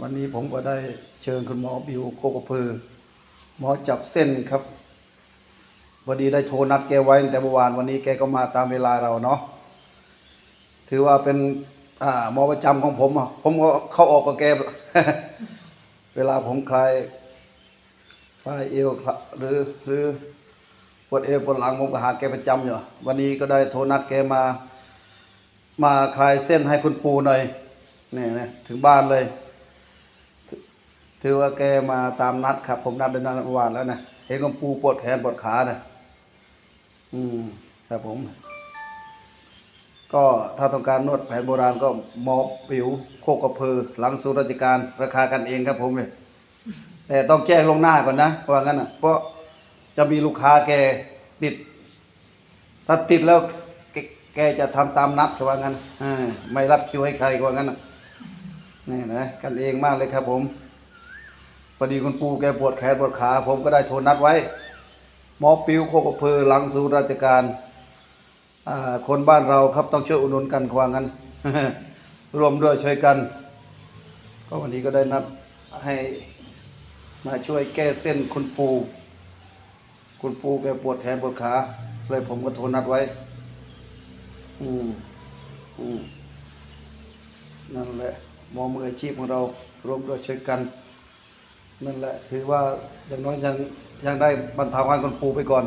วันนี้ผมก็ได้เชิญคุณหมอบิวโคกระพือ หมอจับเส้นครับพอดีได้โทรนัดแกไว้แต่เมื่อวานวันนี้แกก็มาตามเวลาเราเนาะถือว่าเป็นหมอประจำของผมผมก็เข้าออกกับแก เวลาผมคลายคลายเอวหรือหรือปวดเอวปวดหลังผมก็หาแกประจำอยู่วันนี้ก็ได้โทรนัดแกมา มาคลายเส้นให้คุณปูหน่อย นี่นะถึงบ้านเลย ถือว่าแกมาตามนัดครับ ผมนัดเดือนเมื่อวานแล้วนะเห็นคุณปูปวดแขนปวดขานะอืมครับผม ก็ถ้าต้องการนวดแผนโบราณก็หมอปิวโคกกระพือ หลังสูราชการราคากันเองครับผมเลยแต่ต้องแจ้งลงหน้าก่อนนะเพราะงั้นนะเพราะจะมีลูกค้าแกติด ถ้าติดแล้วแกแกจะทำตามนัดก็ว่างั้นอไม่รัดคิวให้ใครก็ว่างั้น นี่นะกันเองมากเลยครับผมพอดีคุณปูแกปวดแขนปวดขา ผมก็ได้โทรนัดไว้ หมอปิวโคกอำเภอหลังสูราชการคนบ้านเราครับต้องช่วยอุดหนุนกันกว่างั้นรวมด้วยช่วยกัน ก็วันนี้ก็ได้นัดให้มาช่วยแก้เส้นคุณปู คุณปูแกปวดแขนปวดขา เลยผมก็โทรนัดไว้ อืมอืมนั่นแหละ หมอมืออาชีพของเรารวมด้วยช่วยกัน นั่นแหละถือว่าอย่างน้อยยังยังได้บรรเทาให้คุณปูไปก่อน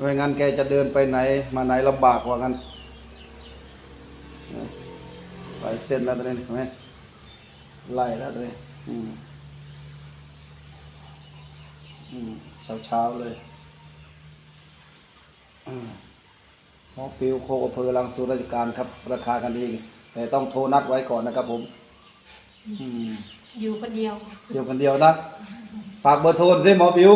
ไม่งั้นแกจะเดินไปไหนมาไหนลำบากกว่างั้นไปเส้นแล้วตอนนี้เห็นไหมไล่แล้วตอนนี้อืมอืมเช้าเช้าๆเลยอืมหมอปิวโคกอำเภอลังสูราชการครับราคากันเอง แต่ต้องโทรนัดไว้ก่อนนะครับผมอืมอยู่คนเดียว เดียวกันเดียวนะ ฝากเบอร์โทรด้วยหมอปิว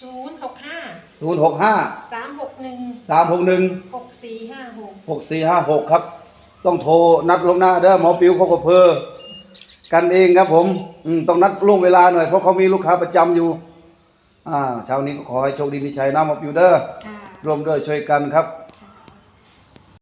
ศูนย์หกห้าศูนย์หกห้าสามหกหนึ่งสามหกหนึ่งหกสี่ห้าหกหกสี่ห้าหกครับ ต้องโทรนัดลวงหน้าเด้อหมอปิวโคกอำเภอกันเองครับผมอืมต้องนัดล่วงเวลาหน่อยเพราะเขามีลูกค้าประจำอยู่ อ่าเช้านี้ก็ขอให้โชคดีมีชัยนะหมอปิวเด้อค่ะ ร่วมด้วยช่วยกันครับ